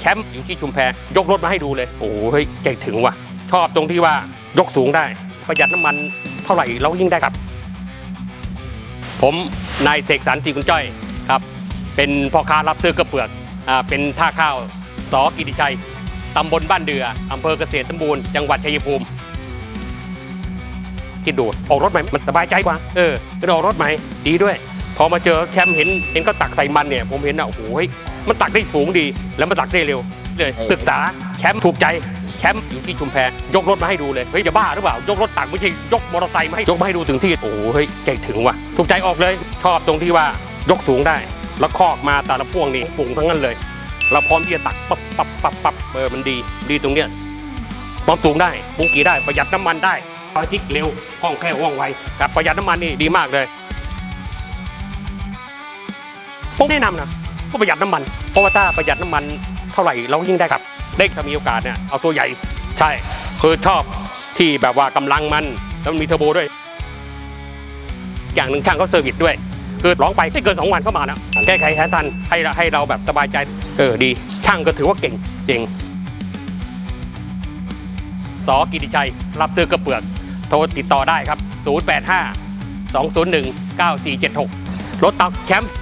แชมป์อยู่ที่ชุมแพยกรถมาให้ดูเลย โอ้โหเฮ้ยใจถึงว่ะ ชอบตรงที่ว่ายกสูงได้ ประหยัดน้ำมันเท่าไหร่เรายิ่งได้ครับ ผมนายเสกสรรศรีคุณจ้อยครับ เป็นพ่อค้ารับซื้อกระเปือกอ่าเป็นท่าข้าวสอกิติชัยตำบลบ้านเดืออำเภอเกษตรสมบูรณ์จังหวัดชัยภูมิคิดดูออกรถใหม่มันสบายใจกว่าเออก็ออกรถใหม่ดีด้วย พอมาเจอแชมป์เห็นเห็นก็ตักใส่มันเนี่ย ผมเห็นอะโอ้โหเฮ้ยมันตักได้สูงดี แล้วมันตักได้เร็วเลยศึกษาแชมป์ถูกใจแชมป์อยู่ที่ชุมแพยกรถมาให้ดูเลยเฮ้ยจะบ้าหรือเปล่ายกรถตักไม่ใช่ยกมอเตอร์ไซค์มาให้ยกมาให้ดูถึงที่โอ้โหเฮ้ยใจถึงว่ะถูกใจออกเลยชอบตรงที่ว่ายกสูงได้ แล้วคอกมาแต่ละพ่วงนี่ฝูงทั้งนั้นเลย เราพร้อมที่จะตักปั๊บปั๊บปั๊บปั๊บเออมันดี ดีตรงเนี้ยความสูงได้ปุ้งกี่ได้ประหยัดน้ำมันได้คอยทิกเร็วคล่องแคล่วว่องไวครับประหยัดน้ำมันนี่ดีมากเลย ผมแนะนำนะก็ประหยัดน้ำมัน เพราะว่าถ้าประหยัดน้ำมันเท่าไหร่เรายิ่งได้ครับได้ถ้ามีโอกาสเนี่ยเอาตัวใหญ่ ใช่ คือชอบที่แบบว่ากำลังมันแล้วมันมีเทอร์โบด้วย อย่างหนึ่งช่างเขาเซอร์วิสด้วย คือร้องไปไม่เกินสองวันเข้ามานะแก้ไขแทนทันให้เราให้เราแบบสบายใจ เออดี ช่างก็ถือว่าเก่งจริงสอกิติชัย รับซื้อกระเปือก โทรติดต่อได้ครับ 085 201 9476 รถตักแคมป์